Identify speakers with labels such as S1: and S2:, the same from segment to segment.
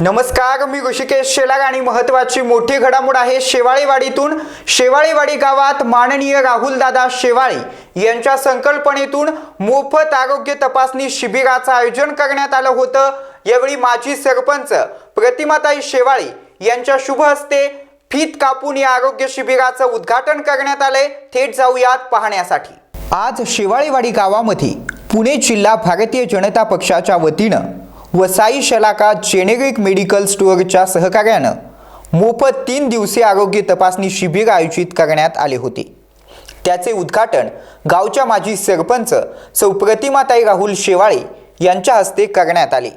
S1: नमस्कार मी ऋषिकेश शेलार आणि महत्त्वाची मोठी घडामोड आहे शेवाळेवाडीतून. शेवाळेवाडी गावात माननीय राहुलदादा शेवाळे यांच्या संकल्पनेतून मोफत आरोग्य तपासणी शिबिराचं आयोजन करण्यात आलं होतं. यावेळी माजी सरपंच प्रतिमाताई शेवाळे यांच्या शुभ हस्ते फीत कापून या आरोग्य शिबिराचं उद्घाटन करण्यात आलंय. थेट जाऊयात पाहण्यासाठी. आज शेवाळेवाडी गावामध्ये पुणे जिल्हा भारतीय जनता पक्षाच्या वतीनं वसाई शलाका जेनेरिक मेडिकल स्टोअरच्या सहकार्यानं मोफत तीन दिवसीय आरोग्य तपासणी शिबिर आयोजित करण्यात आले होते. त्याचे उद्घाटन गावच्या माजी सरपंच सौ प्रतिमाताई राहुल शेवाळे यांच्या हस्ते करण्यात आले.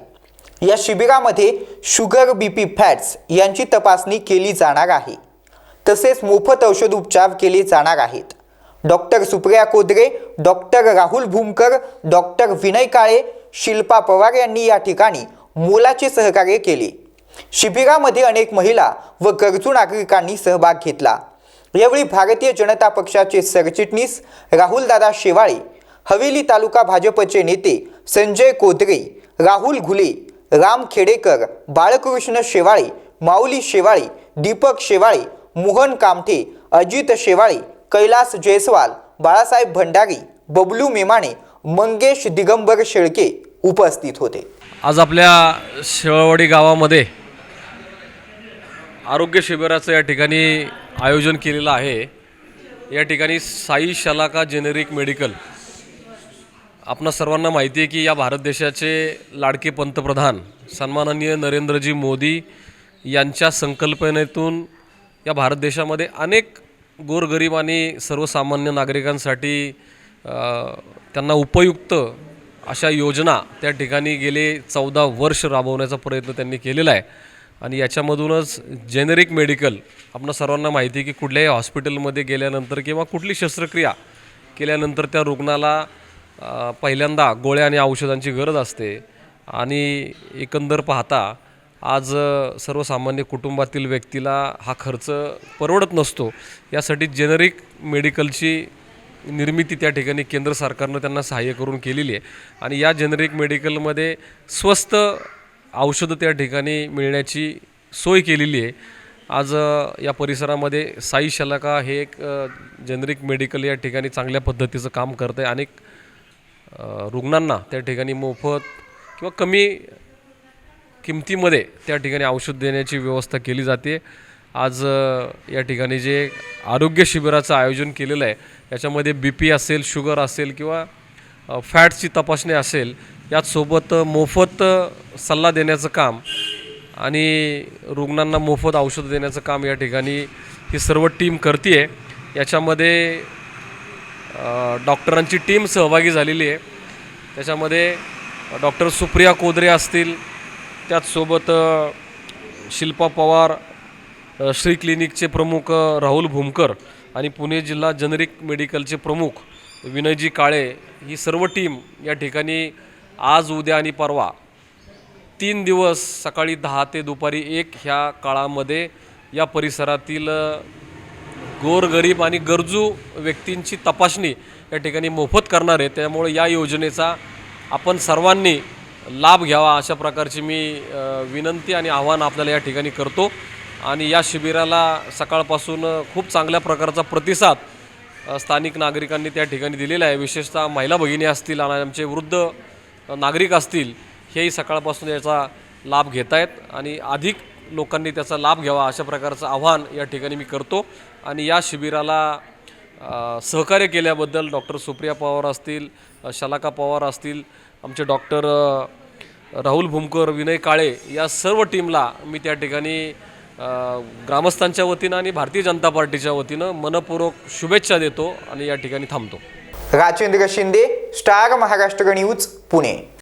S1: या शिबिरामध्ये शुगर बीपी फॅट्स यांची तपासणी केली जाणार आहे. तसेच मोफत औषध उपचार केले जाणार आहेत. Doctor Supriya Kodre doctor Rahul Bhumkar doctor Vinay Kale Shilpa Pawar यांनी या ठिकाणी मोलाचे सहकार्य केले. शिबिरामध्ये अनेक महिला व गरजू नागरिकांनी सहभाग घेतला. यावेळी भारतीय जनता पक्षाचे सरचिटणीस राहुलदादा शेवाळे हवेली तालुका भाजपचे नेते संजय कोदरे राहुल घुले राम खेडेकर बाळकृष्ण शेवाळे माऊली शेवाळे दीपक शेवाळे मोहन कामठे अजित शेवाळे कैलास जयस्वाल बाळासाहेब भंडारी बबलू मेमाणे मंगेश दिगंबर शेळके उपस्थित होते.
S2: आज आपल्या शेळवाडी गावामध्ये आरोग्य शिबिराचं या ठिकाणी आयोजन केलेलं आहे. या ठिकाणी साई शलाका जेनेरिक मेडिकल. आपणा सर्वांना माहिती आहे की या भारत देशाचे लाडके पंतप्रधान सन्माननीय नरेंद्रजी मोदी यांच्या संकल्पनेतून या भारत देशामध्ये अनेक गोरगरीब आणि सर्वसामान्य नागरिकांसाठी त्यांना उपयुक्त अशा योजना त्या ठिकाणी गेले चौदा वर्ष राबवण्याचा प्रयत्न त्यांनी केलेला आहे. आणि याच्यामधूनच जेनेरिक मेडिकल आपणा सर्वांना माहिती आहे की कुठल्याही हॉस्पिटलमध्ये गेल्यानंतर किंवा कुठली शस्त्रक्रिया केल्यानंतर त्या रुग्णाला पहिल्यांदा गोळ्या आणि औषधांची गरज असते. आणि एकंदर पाहता आज सर्वसामान्य कुटुंबातील व्यक्तीला हा खर्च परवडत नसतो. यासाठी जेनेरिक मेडिकलची निर्मिती त्या ठिकाणी केंद्र सरकारनं त्यांना सहाय्य करून केलेली आहे. आणि या जेनरिक मेडिकलमध्ये स्वस्त औषधं त्या ठिकाणी मिळण्याची सोय केलेली आहे. आज या परिसरामध्ये साई शलाका हे एक जेनरिक मेडिकल या ठिकाणी चांगल्या पद्धतीचं काम करत आहे अनेक रुग्णांना त्या ठिकाणी मोफत किंवा कमी किमतीमध्ये त्या ठिकाणी औषध देण्याची व्यवस्था केली जाते. आज या ठिकाणी जे आरोग्य शिबिराचं आयोजन केलेलं आहे याच्यामध्ये बी पी असेल शुगर असेल किंवा फॅट्सची तपासणी असेल याचसोबत मोफत सल्ला देण्याचं काम आणि रुग्णांना मोफत औषध देण्याचं काम या ठिकाणी ही सर्व टीम करते आहे याच्यामध्ये डॉक्टरांची टीम सहभागी झालेली आहे. त्याच्यामध्ये डॉक्टर सुप्रिया कोदरे असतील त्याचसोबत शिल्पा पवार श्री क्लिनिकचे प्रमुख राहुल भूमकर आणि पुणे जिल्हा जनरिक मेडिकलचे प्रमुख विनयजी काळे ही सर्व टीम या ठिकाणी आज उद्या आणि परवा तीन दिवस सकाळी दहा ते दुपारी एक ह्या काळामध्ये या परिसरातील गोरगरीब आणि गरजू व्यक्तींची तपासणी या ठिकाणी मोफत करणार आहे. त्यामुळे या योजनेचा आपण सर्वांनी लाभ घ्यावा अशा प्रकारची मी विनंती आणि आव्हान आपल्याला या ठिकाणी करतो. आणि या शिबिराला सकाळपासून खूप चांगल्या प्रकारचा प्रतिसाद स्थानिक नागरिकांनी त्या ठिकाणी दिलेला आहे. विशेषतः महिला भगिनी असतील आणि आमचे वृद्ध नागरिक असतील हेही सकाळपासून याचा लाभ घेत आहेत आणि अधिक लोकांनी त्याचा लाभ घ्यावा अशा प्रकारचं आव्हान या ठिकाणी मी करतो. आणि या शिबिराला सहकार्य केल्याबद्दल डॉक्टर सुप्रिया पवार असतील शलाका पवार असतील आमचे डॉक्टर राहुल भूमकर विनय काळे या सर्व टीमला मी त्या ठिकाणी ग्रामस्थांच्या वतीनं आणि भारतीय जनता पार्टीच्या वतीनं मनपूर्वक शुभेच्छा देतो आणि या ठिकाणी थांबतो.
S1: Rajendra Shinde star Maharashtra news Pune.